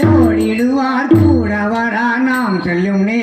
ஓடிடுவார் கூட வரா நாம் செல்லும் நே